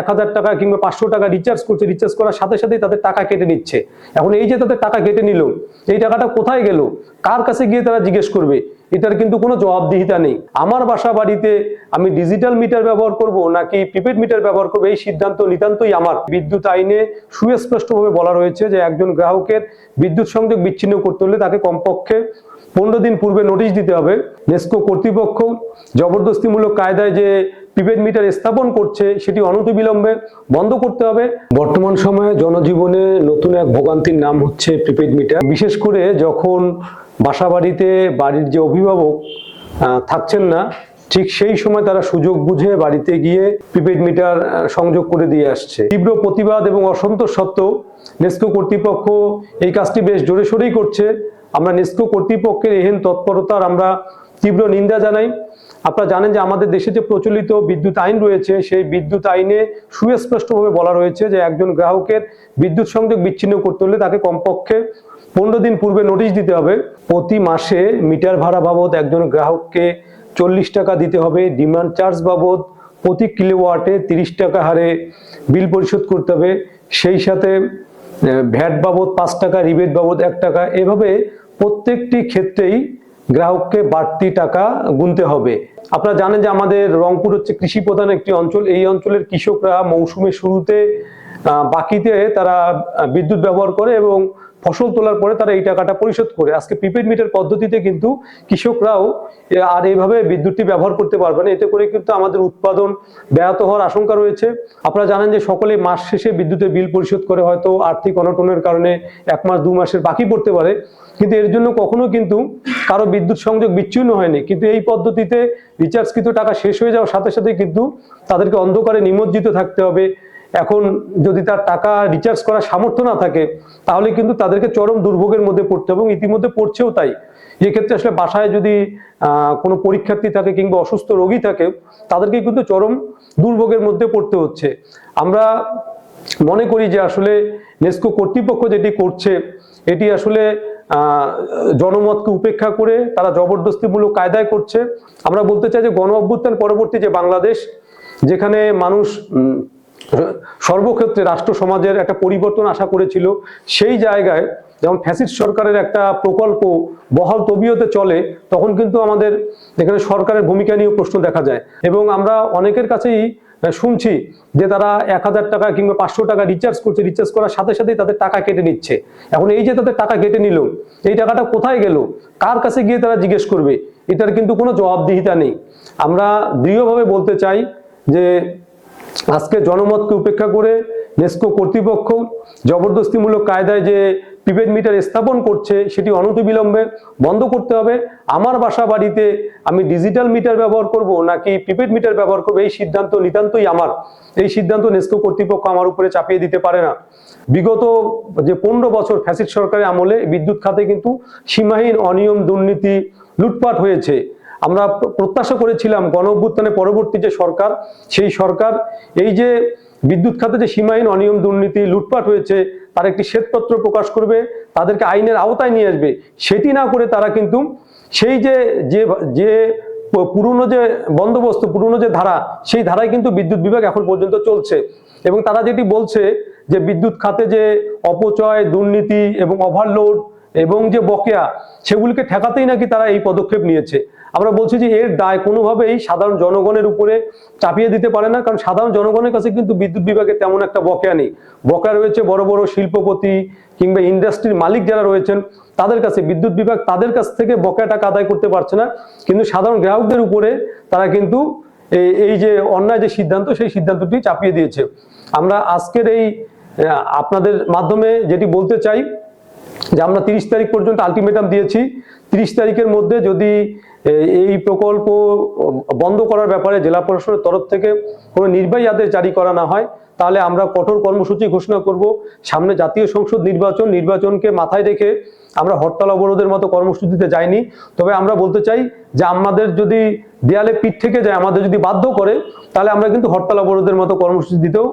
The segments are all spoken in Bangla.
এক হাজার টাকা কিংবা পাঁচশো টাকা রিচার্জ করছে রিচার্জ করার সাথে সাথেই তাদের টাকা কেটে নিচ্ছে। এখন এই যে তাদের টাকা কেটে নিল, এই টাকাটা কোথায় গেল? কার কাছে গিয়ে তারা জিজ্ঞেস করবে? এটার কিন্তু কোনো জবাবদিহিতা নেই। আমার বাসা বাড়িতে আমি ডিজিটাল মিটার ব্যবহার করব নাকি প্রিপেড মিটার ব্যবহার করব? এই সিদ্ধান্ত নিতান্তই আমার। বিদ্যুৎ আইনে সুস্পষ্টভাবে বলা রয়েছে যে একজন গ্রাহকের বিদ্যুৎ সংযোগ বিচ্ছিন্ন করতে হলে তাকে কমপক্ষে পনেরো দিন পূর্বে নোটিশ দিতে হবে। নেস্কো কর্তৃপক্ষ জবরদস্তিমূলক কায়দায় যে প্রিপেড মিটার স্থাপন করছে, সেটি অনতিবিলম্বে বন্ধ করতে হবে। বর্তমান সময়ে জনজীবনে নতুন এক ভোগান্তির নাম হচ্ছে প্রিপেড মিটার। বিশেষ করে যখন বাসা বাড়িতে বাড়ির যে অভিভাবক থাকছেন না, ঠিক সেই সময় তারা সুযোগ বুঝে বাড়িতে গিয়ে প্রিপেড মিটার সংযোগ করে দিয়ে আসছে। তীব্র প্রতিবাদ এবং অসন্তোষ সত্ত্বেও নেস্কো কর্তৃপক্ষ এই কাজটি বেশ জোরে সোরেই করছে। আমরা নেস্কো কর্তৃপক্ষের এহেন তৎপরতার আমরা তীব্র নিন্দা জানাই। আপনারা জানেন যে আমাদের দেশে যে প্রচলিত বিদ্যুৎ আইন রয়েছে, সেই বিদ্যুৎ আইনে সুস্পষ্টভাবে বলা রয়েছে যে একজন গ্রাহকের বিদ্যুৎ সংযোগ বিচ্ছিন্ন করতে হলে তাকে কমপক্ষে পনেরো দিন পূর্বে নোটিশ দিতে হবে। প্রতি মাসে মিটার ভাড়া বাবদ একজন গ্রাহককে চল্লিশ টাকা দিতে হবে। ডিমান্ড চার্জ বাবদ প্রতি কিলোওয়াটে তিরিশ টাকা হারে বিল পরিশোধ করতে হবে। সেই সাথে ভ্যাট বাবদ পাঁচ টাকা রিবেট বাবদ এক টাকা। এভাবে প্রত্যেকটি ক্ষেত্রেই গ্রাহককে বাড়তি টাকা গুনতে হবে। আপনারা জানেন যে আমাদের রংপুর হচ্ছে কৃষি প্রধান একটি অঞ্চল। এই অঞ্চলের কৃষকরা মৌসুমের শুরুতে বাকিতে তারা বিদ্যুৎ ব্যবহার করে এবং ফসল তোলার পরে তারা এই টাকাটা পরিশোধ করে। আজকে প্রিপেড মিটার পদ্ধতিতে কিন্তু কৃষকরাও আর এইভাবে বিদ্যুৎটি ব্যবহার করতে পারবে না। এতে করে কিন্তু আমাদের উৎপাদন ব্যাহত হওয়ার আশঙ্কা রয়েছে। আপনারা জানেন যে সকলে মাস শেষে বিদ্যুতের বিল পরিশোধ করে হয়তো আর্থিক অনটনের কারণে এক মাস, দু মাসের বাকি পড়তে পারে। কিন্তু এর জন্য কখনো কিন্তু কারও বিদ্যুৎ সংযোগ বিচ্ছিন্ন হয়নি। কিন্তু এই পদ্ধতিতে রিচার্জকৃত টাকা শেষ হয়ে যাওয়ার সাথে সাথে কিন্তু তাদেরকে অন্ধকারে নিমজ্জিত থাকতে হবে। এখন যদি তার টাকা রিচার্জ করার সামর্থ্য না থাকে, তাহলে কিন্তু তাদেরকে চরম দুর্ভোগের মধ্যে পড়তে এবং ইতিমধ্যে পড়ছেও তাই। এক্ষেত্রে আসলে বাসায় যদি কোনো পরীক্ষার্থী থাকে কিংবা অসুস্থ রোগী থাকে, তাদেরকে কিন্তু চরম দুর্ভোগের মধ্যে পড়তে হচ্ছে। আমরা মনে করি যে আসলে নেস্কো কর্তৃপক্ষ যেটি করছে, এটি আসলে জনমতকে উপেক্ষা করে তারা জবরদস্তিমূলক কায়দায় করছে। আমরা বলতে চাই যে গণ অভ্যুত্থান পরবর্তী যে বাংলাদেশ, যেখানে মানুষ সর্বক্ষেত্রে রাষ্ট্র সমাজের একটা পরিবর্তন আশা করেছিল। সেই জায়গায় যেমন ফ্যাসিস্ট সরকারের একটা প্রকল্প বহাল তবিয়তে চলে, তখন কিন্তু আমাদের এখানে সরকারের ভূমিকা নিয়েও প্রশ্ন দেখা যায়। এবং আমরা অনেকের কাছেই শুনছি যে তারা এক হাজার টাকা কিংবা পাঁচশো টাকা রিচার্জ করছে রিচার্জ করার সাথে সাথেই তাদের টাকা কেটে নিচ্ছে। এখন এই যে তাদের টাকা কেটে নিল, এই টাকাটা কোথায় গেল? কার কাছে গিয়ে তারা জিজ্ঞেস করবে? এটার কিন্তু কোনো জবাবদিহিতা নেই। আমরা দৃঢ়ভাবে বলতে চাই যে আজকে জনমতকে উপেক্ষা করে নেস্কো কর্তৃপক্ষ জবরদস্তিমূলক কায়দায় যে প্রিপেড মিটার স্থাপন করছে, সেটি অনতিবিলম্বে বন্ধ করতে হবে। আমার বাসা বাড়িতে আমি ডিজিটাল মিটার ব্যবহার করব নাকি প্রিপেড মিটার ব্যবহার করব, এই সিদ্ধান্ত নিতান্তই আমার। এই সিদ্ধান্ত নেস্কো কর্তৃপক্ষ আমার উপরে চাপিয়ে দিতে পারে না। বিগত যে পনেরো বছর ফ্যাসিড সরকারের আমলে বিদ্যুৎ খাতে কিন্তু সীমাহীন অনিয়ম, দুর্নীতি, লুটপাট হয়েছে। আমরা প্রত্যাশা করেছিলাম গণ অভ্যুত্থানের পরবর্তী যে সরকার, সেই সরকার, এই যে বিদ্যুৎ খাতে যে সীমাহীন অনিয়ম দুর্নীতি, লুটপাট হয়েছে, তার একটি শ্বেতপত্র প্রকাশ করবে, তাদেরকে আইনের আওতায় নিয়ে আসবে, সেটি না করে তারা কিন্তু সেই যে যে পুরনো যে বন্দোবস্ত, পুরনো যে ধারা, সেই ধারায় কিন্তু বিদ্যুৎ বিভাগ এখন পর্যন্ত চলছে। এবং তারা যেটি বলছে যে বিদ্যুৎ খাতে যে অপচয়, দুর্নীতি এবং ওভারলোড এবং যে বকেয়া, সেগুলিকে ঠেকাতেই নাকি তারা এই পদক্ষেপ নিয়েছে। আমরা বলছি যে এর দায় কোনোভাবেই সাধারণ জনগণের উপরে চাপিয়ে দিতে পারে না, কারণ সাধারণ জনগণের কাছে কিন্তু বিদ্যুৎ বিভাগে তেমন একটা বকেয়া নেই। বকেয়া রয়েছে বড় বড় শিল্পপতি কিংবা ইন্ডাস্ট্রির মালিক যারা রয়েছেন, তাদের কাছে বিদ্যুৎ বিভাগ তাদের কাছ থেকে বকেয়া টাকা আদায় করতে পারছে না, কিন্তু সাধারণ গ্রাহকদের উপরে তারা কিন্তু এই- যে অন্যায় যে সিদ্ধান্ত, সেই সিদ্ধান্তটি চাপিয়ে দিয়েছে। আমরা আজকের এই আপনাদের মাধ্যমে যেটি বলতে চাই যে আমরা তিরিশ তারিখ পর্যন্ত আলটিমেটাম দিয়েছি। তিরিশ তারিখের মধ্যে যদি এই প্রকল্প বন্ধ করার ব্যাপারে জেলা প্রশাসনের তরফ থেকে কোনো নির্বাহী আদেশ জারি করা না হয়, তাহলে আমরা কঠোর কর্মসূচি ঘোষণা করব। সামনে জাতীয় সংসদ নির্বাচন, নির্বাচনকে মাথায় রেখে আমরা হরতাল অবরোধের মতো কর্মসূচিতে যাইনি। তবে আমরা বলতে চাই যে আমাদের যদি দেয়ালে পিঠ থেকে যায়, আমাদের যদি বাধ্য করে, তাহলে আমরা কিন্তু হরতাল অবরোধের মতো কর্মসূচি দিতেও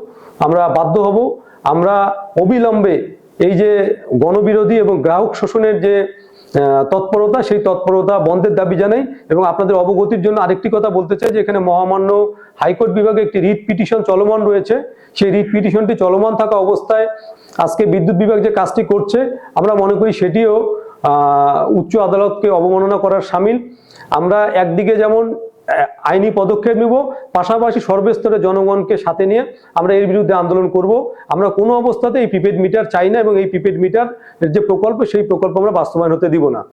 আমরা বাধ্য হব। আমরা অবিলম্বে এই যে গণবিরোধী এবং গ্রাহক শোষণের যে তৎপরতা, সেই তৎপরতা বন্ধের দাবি জানাই এবং আপনাদের অবগতির জন্য আরেকটি কথা বলতে চাই যে এখানে মহামান্য হাইকোর্ট বিভাগে একটি রিট পিটিশন চলমান রয়েছে। সেই রিট পিটিশনটি চলমান থাকা অবস্থায় আজকে বিদ্যুৎ বিভাগ যে কাজটি করছে, আমরা মনে করি সেটিও উচ্চ আদালতকে অবমাননা করার সামিল। আমরা একদিকে যেমন আইনি পদক্ষেপ নিব। পাশাপাশি সর্বস্তরের জনগণকে সাথে নিয়ে আমরা এর বিরুদ্ধে আন্দোলন করব। আমরা কোনো অবস্থাতে এই প্রিপেড মিটার চাই না এবং এই প্রিপেড মিটার যে প্রকল্প, সেই প্রকল্প আমরা বাস্তবায়ন হতে দিব না।